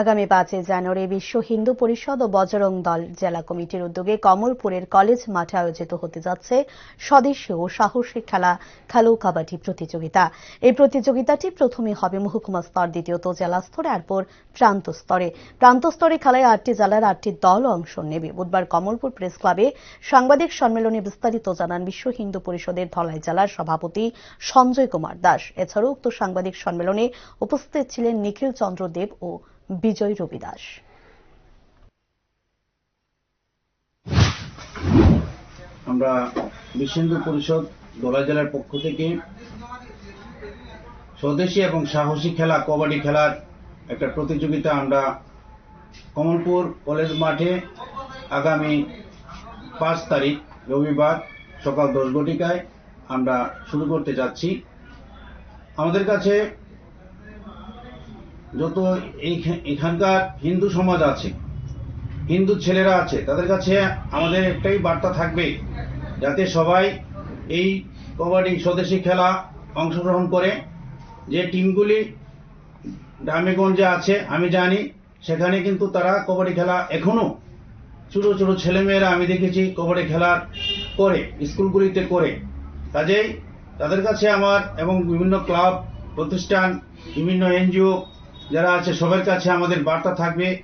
আগামী পাঁচই জানুয়ারি বিশ্ব হিন্দু পরিষদ ও বজরং দল জেলা কমিটির উদ্যোগে কমলপুরের কলেজ মাঠে আয়োজিত হতে যাচ্ছে স্বদেশীয় ও সাহসী খেলা, খেলো কাবাডি প্রতিযোগিতা। এই প্রতিযোগিতাটি প্রথমে হবে মহকুমা স্তর, দ্বিতীয়ত জেলা স্তরে এরপর প্রান্ত স্তরে। প্রান্ত স্তরে খেলায় আটটি জেলার আটটি দল অংশ নেবে। বুধবার কমলপুর প্রেস ক্লাবে সাংবাদিক সম্মেলনে বিস্তারিত জানান বিশ্ব হিন্দু পরিষদের ধলাই জেলার সভাপতি সঞ্জয় কুমার দাস। এছাড়াও উক্ত সাংবাদিক সম্মেলনে উপস্থিত ছিলেন নিখিল চন্দ্র দেব ও বিজয় রবি দাস আমরা বিশ্ব হিন্দু পরিষদ দোলা জেলার পক্ষ থেকে স্বদেশী এবং সাহসী খেলা, কবাডি খেলার একটা প্রতিযোগিতা আমরা কমলপুর কলেজ মাঠে আগামী পাঁচ তারিখ, রবিবার সকাল দশ ঘটিকায় আমরা শুরু করতে যাচ্ছি। আমাদের কাছে যত এখানকার হিন্দু সমাজ আছে, হিন্দু ছেলেরা আছে, তাদের কাছে আমাদের একটাই বার্তা থাকবে, যাতে সবাই এই কবাডি স্বদেশী খেলা অংশগ্রহণ করে। যে টিমগুলি গ্রামেগঞ্জে আছে, আমি জানি, সেখানে কিন্তু তারা কবাডি খেলা এখনও ছোটো ছোটো ছেলেমেয়েরা আমি দেখেছি কবাডি খেলা করে, স্কুলগুলিতে করে। কাজেই তাদের কাছে আমার এবং বিভিন্ন ক্লাব, প্রতিষ্ঠান, বিভিন্ন এনজিও যারা আছে, সবার কাছে আমাদের বার্তা থাকবে।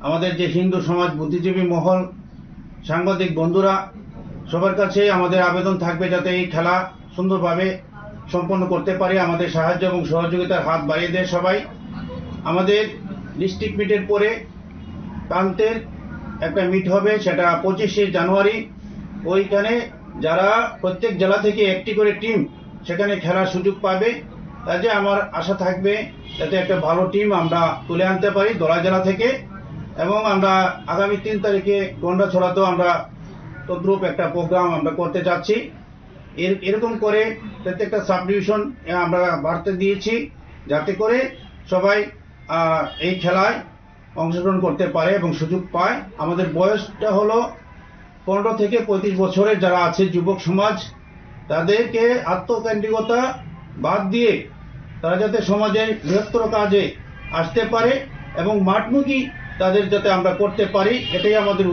আমাদের যে হিন্দু সমাজ, বুদ্ধিজীবী মহল, সাংবাদিক বন্ধুরা, সবার কাছে আমাদের আবেদন থাকবে যাতে এই খেলা সুন্দরভাবে সম্পন্ন করতে পারে। আমাদের সাহায্য এবং সহযোগিতার হাত বাড়িয়ে দেয় সবাই। আমাদের ডিস্ট্রিক্ট মিটের পরে প্রান্তের একটা মিট হবে, সেটা পঁচিশে জানুয়ারি। ওইখানে যারা প্রত্যেক জেলা থেকে একটি করে টিম সেখানে খেলার সুযোগ পাবে। কাজে আমার আশা থাকবে যাতে একটা ভালো টিম আমরা তুলে আনতে পারি দোলা জেলা থেকে। এবং আমরা আগামী তিন তারিখে গন্ডা ছড়াতেও আমরা তদ্রূপ একটা প্রোগ্রাম আমরা করতে চাচ্ছি। এর, এরকম করে প্রত্যেকটা সাব ডিভিশন আমরা বাড়তে দিয়েছি যাতে করে সবাই এই খেলায় অংশগ্রহণ করতে পারে এবং সুযোগ পায়। আমাদের বয়সটা হলো পনেরো থেকে পঁয়ত্রিশ বছরের যারা আছে যুবক সমাজ, তাদেরকে আত্মকেন্দ্রিকতা বাদ দিয়ে তারা যাতে সমাজের বৃহত্তর কাজে আসতে পারে এবং মাঠমুখী তাদের যাতে আমরা করতে পারি, এটাই আমাদের।